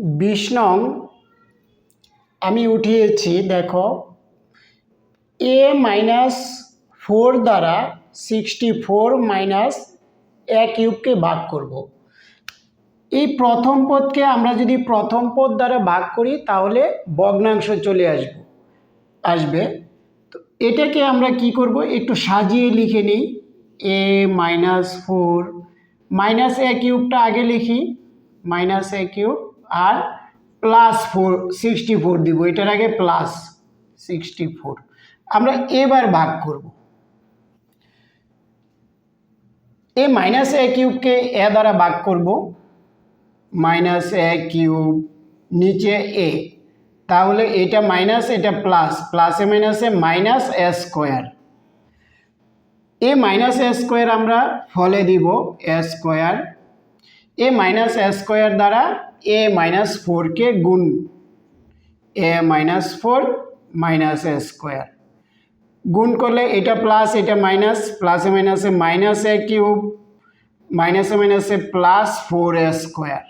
নং আমি উঠিয়েছি, দেখো, এ মাইনাস ফোর দ্বারা সিক্সটি ফোর মাইনাস এক কিউবকে ভাগ করব। এই প্রথম পদকে আমরা যদি প্রথম পদ দ্বারা ভাগ করি, তাহলে ভগ্নাংশ চলে আসব, আসবে। তো এটাকে আমরা কি করব? একটু সাজিয়ে লিখে নিই। A minus four minus A কিউবটা আগে লিখি, মাইনাস এ কিউব আর প্লাস ফোর সিক্সটি ফোর দিব। এটার আগে প্লাস সিক্সটি ফোর আমরা এবার ভাগ করব। এ মাইনাস এ কিউবকে এ দ্বারা ভাগ করব। মাইনাস এ কিউব নিচে এ তাহলে এটা মাইনাস এটা প্লাস প্লাসে মাইনাসে minus A square A minus A square আমরা ফলে দিব A square A minus square দ্বারা এ মাইনাস ফোরকে গুণ A minus four minus square. গুণ করলে এটা প্লাস এটা মাইনাস প্লাসে মাইনাসে মাইনাস এ কিউব মাইনাসে মাইনাসে plus four square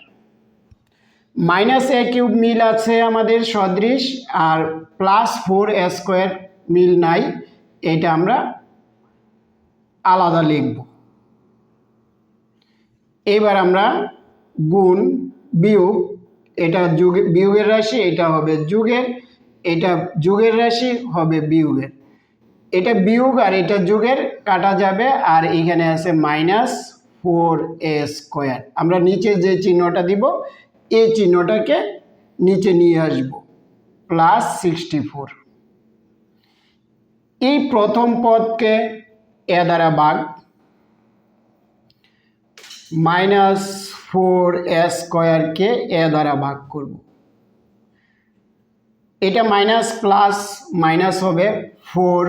minus A cube মিল আছে আমাদের সদৃশ, আর প্লাস ফোর স্কোয়ার মিল নাই, এটা আমরা আলাদা লিখব। এবার আমরা গুণ বিয়োগ, এটা যুগে, বিয়োগের রাশি, এটা হবে যুগের, এটা যুগের রাশি হবে বিয়োগের। এটা বিয়োগ আর এটা যুগের কাটা যাবে আর এখানে আছে মাইনাস ফোর এ স্কোয়ার। আমরা নিচে যে চিহ্নটা দিব এই চিহ্নটাকে নিচে নিয়ে আসব, প্লাস সিক্সটি ফোর। এই প্রথম পদকে এ দ্বারা ভাগ মাইনাস ফোর এ স্কোয়ারকে এ দ্বারা ভাগ করব। এটা মাইনাস প্লাস মাইনাস হবে ফোর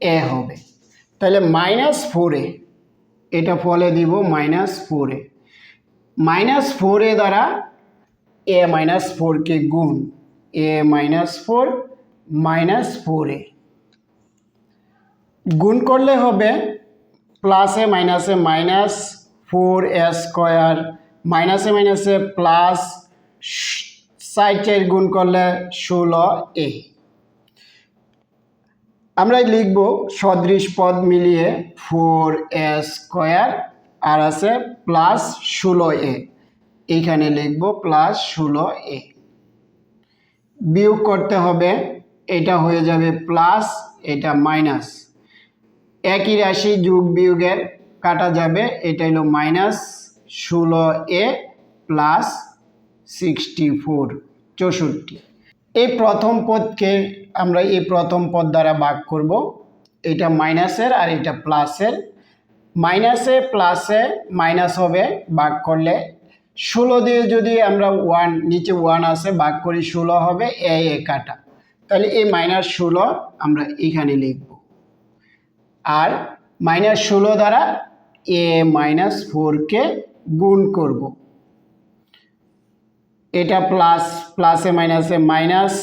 এ হবে। তাহলে মাইনাস ফোরে এটা ফলে দিব মাইনাস ফোরে মাইনাস ফোর এ দ্বারা এ মাইনাস ফোরকে গুণ A minus four minus four A. গুণ করলে হবে প্লাসে মাইনাসে মাইনাস ফোর স্কোয়ার মাইনাসে মাইনাসে প্লাস সাইড চার গুণ করলে ষোলো এ। আমরা লিখব সদৃশ পদ মিলিয়ে ফোর স্কোয়ার আর আছে প্লাস ষোলো এ। এইখানে লিখব প্লাস ষোলো এ। বিয়োগ করতে হবে, এটা হয়ে যাবে প্লাস, এটা মাইনাস। একই রাশি যোগ বিয়োগের কাটা যাবে, এটা হলো মাইনাস ষোলো এ প্লাস সিক্সটি ফোর চৌষট্টি। এই প্রথম পদকে আমরা এই প্রথম পদ দ্বারা ভাগ করব। এটা মাইনাসের আর এটা প্লাসের মাইনাসে প্লাসে মাইনাস হবে, ভাগ করলে ষোলো দিয়ে যদি আমরা ওয়ান নিচে ওয়ান আছে ভাগ করি ষোলো হবে এ এ কাটা। তাহলে এই মাইনাস ষোলো আমরা এখানে লিখব। আর মাইনাস ষোলো দ্বারা এ মাইনাস ফোরকে গুণ করব। এটা প্লাস, প্লাসে মাইনাসে মাইনাস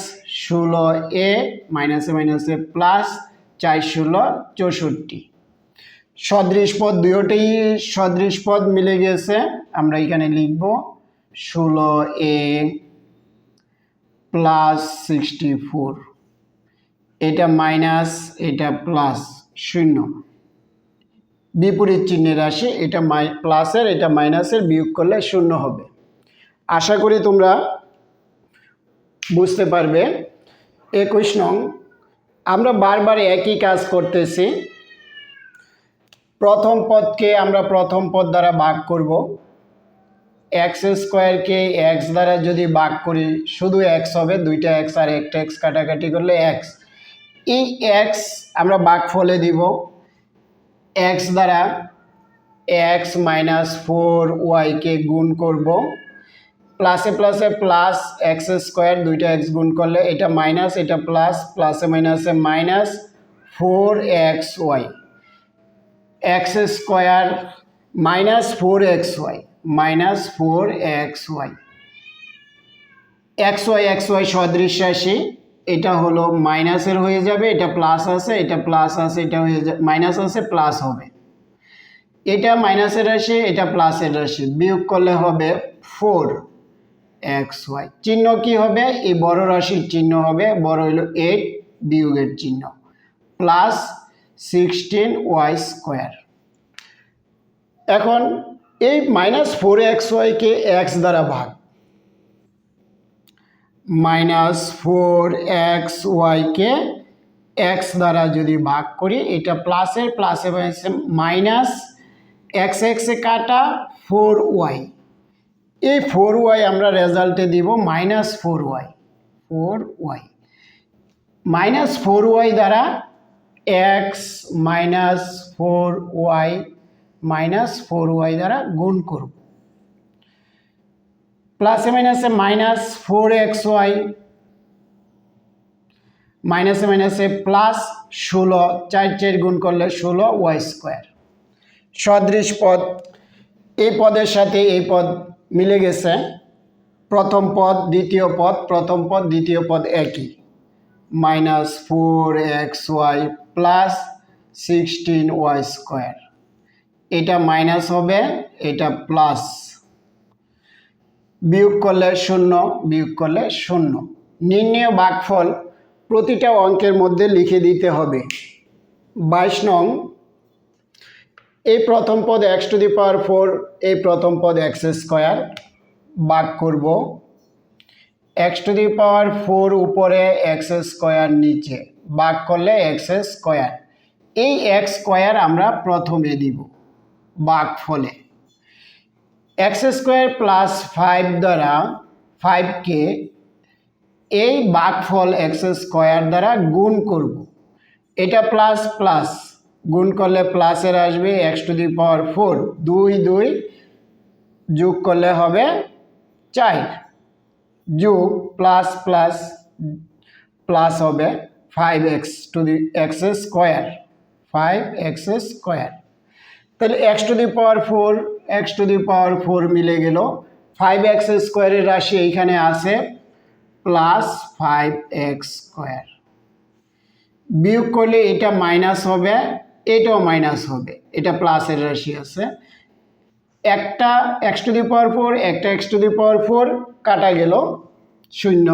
ষোলো এ, মাইনাসে মাইনাসে প্লাস চার ষোলো চৌষট্টি। সদৃশ পদ দুটোই সদৃশ পদ মিলে গেছে, আমরা এখানে লিখব ষোলো এ প্লাস সিক্সটি ফোর। এটা মাইনাস, এটা প্লাস শূন্য। বিপরীত চিহ্নের রাশি, এটা মাই, প্লাসের, এটা মাইনাসের বিয়োগ করলে শূন্য হবে। আশা করি তোমরা বুঝতে পারবে। একুশ নং, আমরা বারবার একই কাজ করতেছি। প্রথম পদকে আমরা প্রথম পদ দ্বারা ভাগ করব। এক্স স্কোয়ারকে এক্স দ্বারা যদি ভাগ করি, শুধু এক্স হবে, দুইটা এক্স আর একটা এক্স কাটাকাটি করলে এক্স। এই এক্স আমরা ভাগ ফলে দিব। এক্স দ্বারা এক্স মাইনাস ফোর ওয়াইকে গুণ করব। প্লাসে প্লাসে প্লাস এক্স স্কোয়ার দুইটা এক্স গুণ করলে এটা মাইনাস এটা প্লাস প্লাসে মাইনাসে minus four X Y X square minus four X Y minus four X Y X Y X Y সদৃশ রাশি। এটা হলো মাইনাসের হয়ে যাবে, এটা প্লাস আছে, এটা প্লাস আছে, এটা হয়ে যাবে মাইনাস আছে প্লাস হবে। এটা মাইনাসের রাশি, এটা প্লাসের রাশি। বিয়োগ করলে হবে ফোর এক্স ওয়াই চিহ্ন কি হবে? এই বড় রাশির চিহ্ন হবে, বড় হইল এইট বিয়োগের চিহ্ন প্লাস সিক্সটিন ওয়াই স্কোয়ার এখন এই মাইনাস ফোর এক্স ওয়াইকে এক্স দ্বারা ভাগ মাইনাস ফোর এক্স ওয়াইকে এক্স দ্বারা যদি ভাগ করি, এটা প্লাসের প্লাসে মাইনাস এক্স এক্সে কাটা ফোর ওয়াই। এই ফোর ওয়াই আমরা রেজাল্টে দিব minus four Y four Y. Minus four Y দ্বারা X minus four Y, minus four Y দ্বারা গুণ করব। প্লাসে মাইনাসে মাইনাস ফোর এক্স ওয়াই মাইনাসে মাইনাসে প্লাস ষোলো, চার চার গুণ করলে ষোলো ওয়াই স্কোয়ার সদৃশ পদ, এই পদের সাথে এই পদ মিলে গেছে। প্রথম পদ, দ্বিতীয় পদ, প্রথম পদ, দ্বিতীয় পদ একই। Minus four X Y plus sixteen Y square এটা মাইনাস হবে, এটা প্লাস বিয়োগ করলে শূন্য, বিয়োগ করলে শূন্য। নির্ণয় বাকফল প্রতিটা অঙ্কের মধ্যে লিখে দিতে হবে। বাইশ নং, এই প্রথম পদ X to the power four, এই প্রথম পদ এক্স স্কোয়ার বাক করব। X to the power four উপরে এক্স স্কোয়ার নিচে বাক করলে এক্স স্কোয়ার। এই এক্স স্কোয়ার আমরা প্রথমে দিব বাক ফলে এক্স স্কোয়ার প্লাস ফাইভ দ্বারা ফাইভকে এই বাকফল এক্স স্কোয়ার দ্বারা গুণ করব। এটা প্লাস প্লাস, গুণ করলে প্লাসের আসবে X to the power four, দুই দুই যোগ করলে হবে চার। যোগ প্লাস প্লাস প্লাস হবে five X to the, X square, five X square. তাহলে X to the power four X to the power four মিলে গেল। ফাইভ এক্স স্কোয়ারের রাশি এইখানে আছে প্লাস ফাইভ এক্স স্কোয়ার বিয়োগ করলে এটা মাইনাস হবে, এটাও মাইনাস হবে, এটা প্লাসের রাশি আছে। একটা X to the power four একটা X to the power four কাটা গেল, শূন্য।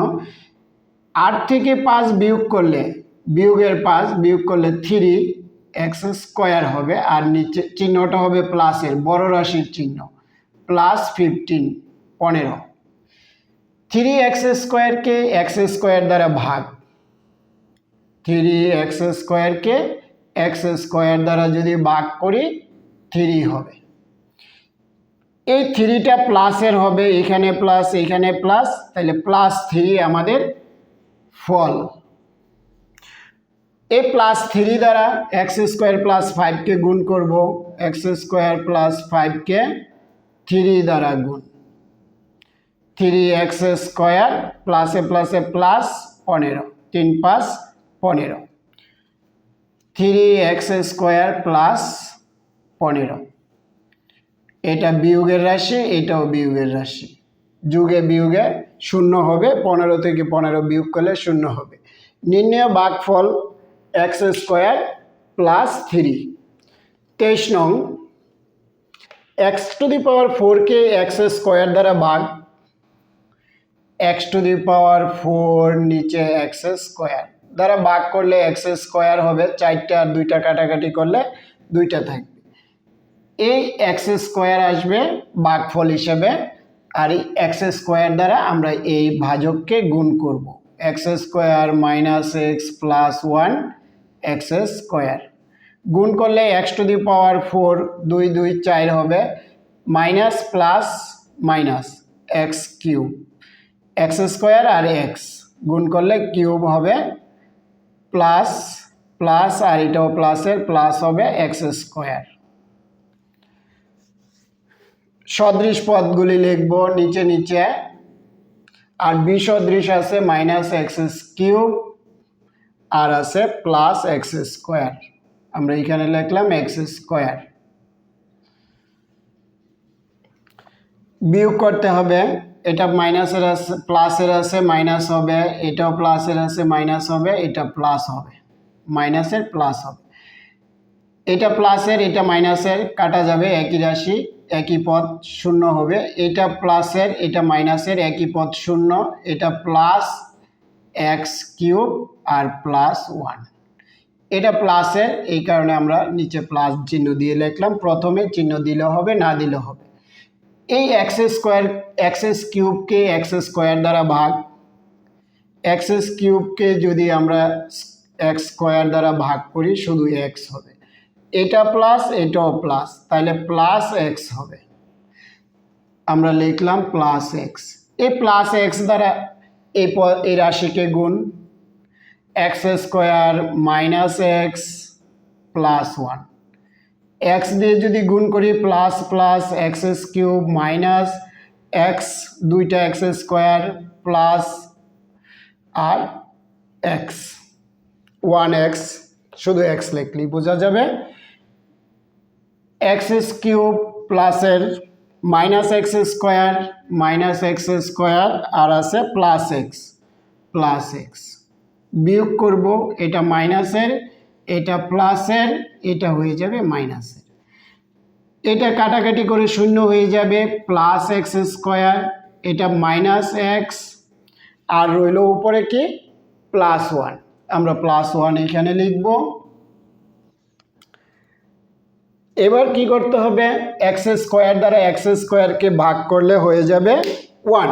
আট থেকে পাঁচ বিয়োগ করলে, বিয়োগের পাঁচ বিয়োগ করলে থ্রি এক্স স্কোয়ার হবে আর নিচে চিহ্নটা হবে প্লাসের বড় রাশির চিহ্ন প্লাস ফিফটিন পনেরো। থ্রি এক্স স্কোয়ারকে এক্স স্কোয়ার দ্বারা ভাগ থ্রি এক্স স্কোয়ারকে এক্স স্কোয়ার দ্বারা যদি ভাগ করি থ্রি হবে। এই থ্রিটা প্লাসের হবে, এখানে প্লাস এখানে প্লাস তাহলে প্লাস থ্রি আমাদের ফল এ প্লাস থ্রি দ্বারা এক্স স্কোয়ার প্লাস ফাইভকে গুণ করব। এক্স স্কোয়ার প্লাস ফাইভকে থ্রি দ্বারা গুণ। থ্রি এক্স স্কোয়ার প্লাসে প্লাসে প্লাস পনেরো। তিন পাঁচ পনেরো। থ্রি এক্স স্কোয়ার প্লাস পনেরো। এটা বিয়োগের রাশি, এটাও বিয়োগের রাশি। যুগে বিয়োগে শূন্য হবে, পনেরো থেকে পনেরো বিয়োগ করলে শূন্য হবে। নির্ণয় বাঘফল এক্স স্কোয়ার প্লাস থ্রি। তেইশ নং, এক্স টু দি পাওয়ার ফোরকে এক্স স্কোয়ার দ্বারা ভাগ। X to the power four নিচে এক্স স্কোয়ার দ্বারা ভাগ করলে এক্স স্কোয়ার হবে, চারটা আর দুইটা কাটাকাটি করলে দুইটা থাকবে। এই এক্স স্কোয়ার আসবে ভাগফল হিসেবে, আর এই এক্স স্কোয়ার দ্বারা আমরা এই ভাজককে গুণ করব। X square minus x plus one x square. গুণ করলে x to the power four, দুই দুই, চার হবে। Minus plus minus x cube. X square আর এক্স গুণ করলে কিউব হবে প্লাস প্লাস, আর এটাও প্লাসের, প্লাস হবে এক্স স্কোয়ার। সদৃশ পদগুলি লিখব নিচে নিচে। আর বিসদৃশ আছে মাইনাস এক্স কিউব। আর আছে প্লাস এক্স স্কোয়ার আমরা এখানে লিখলাম এক্স স্কোয়ার বিয়োগ করতে হবে, এটা মাইনাসের আছে প্লাসের আছে মাইনাস হবে, এটাও প্লাসের আছে মাইনাস হবে, এটা প্লাস হবে। মাইনাসের প্লাস হবে। এটা প্লাসের এটা মাইনাসের কাটা যাবে একই রাশি, একই পদ শূন্য হবে। এটা প্লাসের এটা মাইনাসের একই পদ শূন্য, এটা প্লাস এক্স কিউব আর প্লাস ওয়ান। এটা প্লাসের এই কারণে আমরা নিচে প্লাস চিহ্ন দিয়ে লিখলাম। প্রথমে চিহ্ন দিলে হবে, না দিলে হবে। এই এক্স স্কোয়ার, এক্স কিউবকে এক্স স্কোয়ার দ্বারা ভাগ। এক্স কিউবকে যদি আমরা এক্স স্কোয়ার দ্বারা ভাগ করি, শুধু এক্স হবে। এটা প্লাস এটাও প্লাস তাহলে প্লাস এক্স হবে। আমরা লিখলাম প্লাস এক্স। এই প্লাস এক্স দ্বারা এই এই রাশিকে গুণ x square minus x plus one x দিয়ে যদি গুণ করি plus plus x cube minus x দুইটা এক্স স্কোয়ার প্লাস আর এক্স ওয়ান এক্স শুধু এক্স লিখলেই বোঝা যাবে। এক্স কিউব প্লাসের minus x square minus x square আর আছে প্লাস এক্স প্লাস এক্স বিয়োগ করব, এটা মাইনাসের এটা প্লাসের এটা হয়ে যাবে মাইনাসের এটা কাটাকাটি করে শূন্য হয়ে যাবে প্লাস এক্স স্কোয়ার এটা মাইনাস এক্স আর রইল উপরে কি? প্লাস ওয়ান আমরা প্লাস ওয়ান এখানে লিখব। এবার কি করতে হবে? এক্স স্কোয়ার দ্বারা এক্স স্কোয়ারকে ভাগ করলে হয়ে যাবে ওয়ান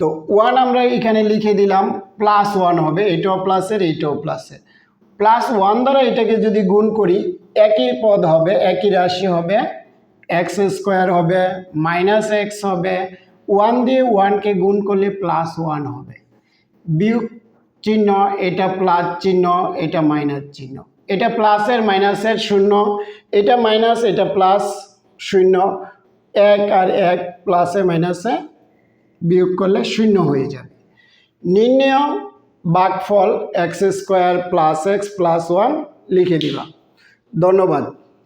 তো ওয়ান আমরা এখানে লিখে দিলাম প্লাস ওয়ান হবে, এটাও প্লাসের এইটাও প্লাসের প্লাস ওয়ান দ্বারা এটাকে যদি গুণ করি, একই পদ হবে, একই রাশি হবে এক্স স্কোয়ার হবে মাইনাস এক্স হবে ওয়ান দিয়ে ওয়ানকে গুণ করলে প্লাস ওয়ান হবে। বিয়োগ চিহ্ন, এটা প্লাস চিহ্ন, এটা মাইনাস চিহ্ন। এটা প্লাসের মাইনাসের শূন্য। এটা মাইনাস এটা প্লাস শূন্য। এক আর এক প্লাসে মাইনাসে বিয়োগ করলে শূন্য হয়ে যাবে। নির্ণয় বাঘফল x square plus x plus one লিখে দিলাম। ধন্যবাদ।